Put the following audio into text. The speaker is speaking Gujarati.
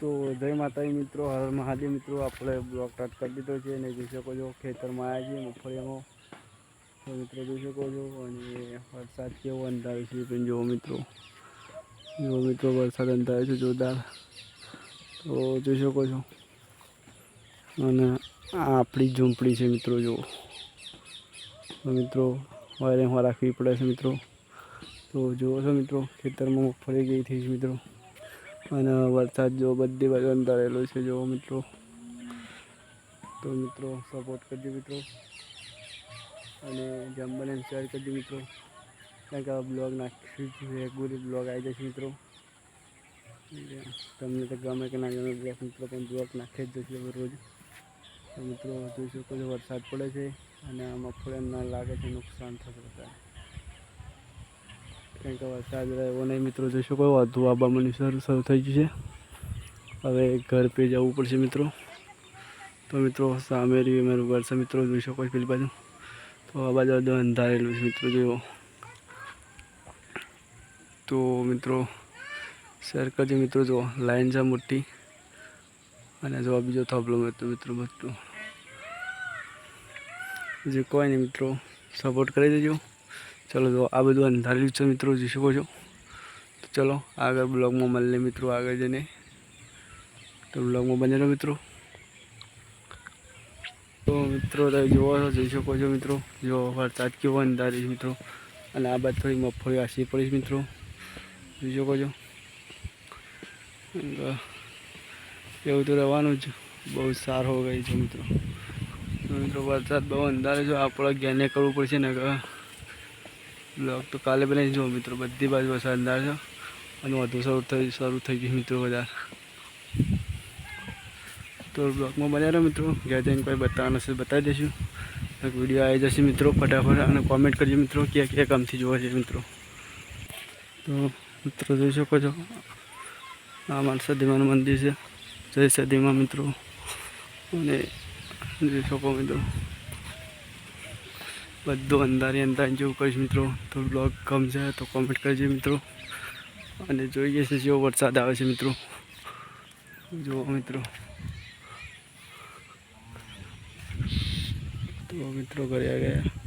તો જય માતાજી મિત્રો, હર મહાદેવ મિત્રો, આપણે બ્લોક સ્ટાર્ટ કરી દીધો છે અને જોઈ શકો છો ખેતરમાં આવ્યા છીએ મગફળીમાં તો મિત્રો જોઈ શકો છો, અને વરસાદ કેવો અંધારો છે પણ જુઓ મિત્રો. જુઓ મિત્રો, વરસાદ અંધારો છે, જોરદાર. તો જોઈ શકો છો. અને આ આપણી ઝૂંપડી છે મિત્રો, જુઓ. મિત્રો વાયરિંગમાં રાખવી પડે છે મિત્રો. તો જુઓ છો મિત્રો, ખેતરમાં મગફળી ગઈ થઈ છે મિત્રો. અને વરસાદ જો બધી બાજુ અંધારેલો છે જો મિત્રો. તો મિત્રો સપોર્ટ કરજો મિત્રો. અને જેમ બને એમ શેર કરજો મિત્રો. કારણ કે આ બ્લોગ નાખી રેગ્યુલર બ્લોગ આવી જશે મિત્રો. તમને તો ગમે કે ના ગમે બ્લોગ મિત્રો પણ બ્લોગ નાખી જ જશે રોજ તો મિત્રો, જોઈ શકો છો વરસાદ પડે છે અને આ મગફળી ના લાગે છે નુકસાન થશે બધા કારણ કે વરસાદ રહ્યો નહીં મિત્રો જોઈ શકો વધુ આબામાં શરૂ શરૂ થઈ ગયું છે. હવે ઘર પે જવું પડશે મિત્રો. તો મિત્રો, સામે રહ્યું મારું વર્ષ મિત્રો, જોઈ શકો છો પેલી બાજુ. તો આ બાજુ બધું અંધારેલું છે મિત્રો જોયો તો મિત્રો શેર કરજો મિત્રો, જુઓ. લાઈન છે મોટી. અને જો બીજો મિત્રો મિત્રો, બધું. જે કોઈ નહીં મિત્રો સપોર્ટ કરી દેજો. ચલો જો આ બધું અંધારેલું છે મિત્રો જોઈ શકો છો. તો ચલો આગળ બ્લોગમાં મળીએ મિત્રો, આગળ જઈને. તો બ્લોગમાં બને મિત્રો. તો મિત્રો, તમે જોવો છો જોઈ શકો છો મિત્રો, જો વરસાદ કેવો અંધારી મિત્રો. અને આ બાદ થોડી મગફળી આસી પડીશ મિત્રો. જોઈ શકો છો. એવું તો રહેવાનું જ. બહુ સારો ગઈ છે મિત્રો. મિત્રો, વરસાદ બહુ અંધારે છે આપણે જ્ઞાને કરવું પડશે ને બ્લોગ તો કાલે બનાવી જુઓ મિત્રો. બધી બાજુ વરસાદ છે. અને વધુ શરૂ થઈ શરૂ થઈ ગયું મિત્રો વધારે. તો બ્લોગમાં બન્યા રહો મિત્રો. ઘેર જઈને કોઈ બતાવવાનું હશે બતાવી દઈશું. એક વીડિયો આવી જશે મિત્રો ફટાફટ. અને કોમેન્ટ કરજો મિત્રો ક્યાં ક્યાં કામથી જોવા છે મિત્રો. તો મિત્રો જોઈ શકો છો. આ મારું સદીમાનું મંદિર છે. જય સદીમાં મિત્રો. અને જોઈ શકો મિત્રો. બધું અંધારી અંધારી જેવું કરીશ મિત્રો. તો બ્લોગ ગમશે તો કોમેન્ટ કરજો મિત્રો. અને જોઈએ છે જેવો વરસાદ આવે છે મિત્રો. જુઓ મિત્રો. તો મિત્રો ઘરે ગયા.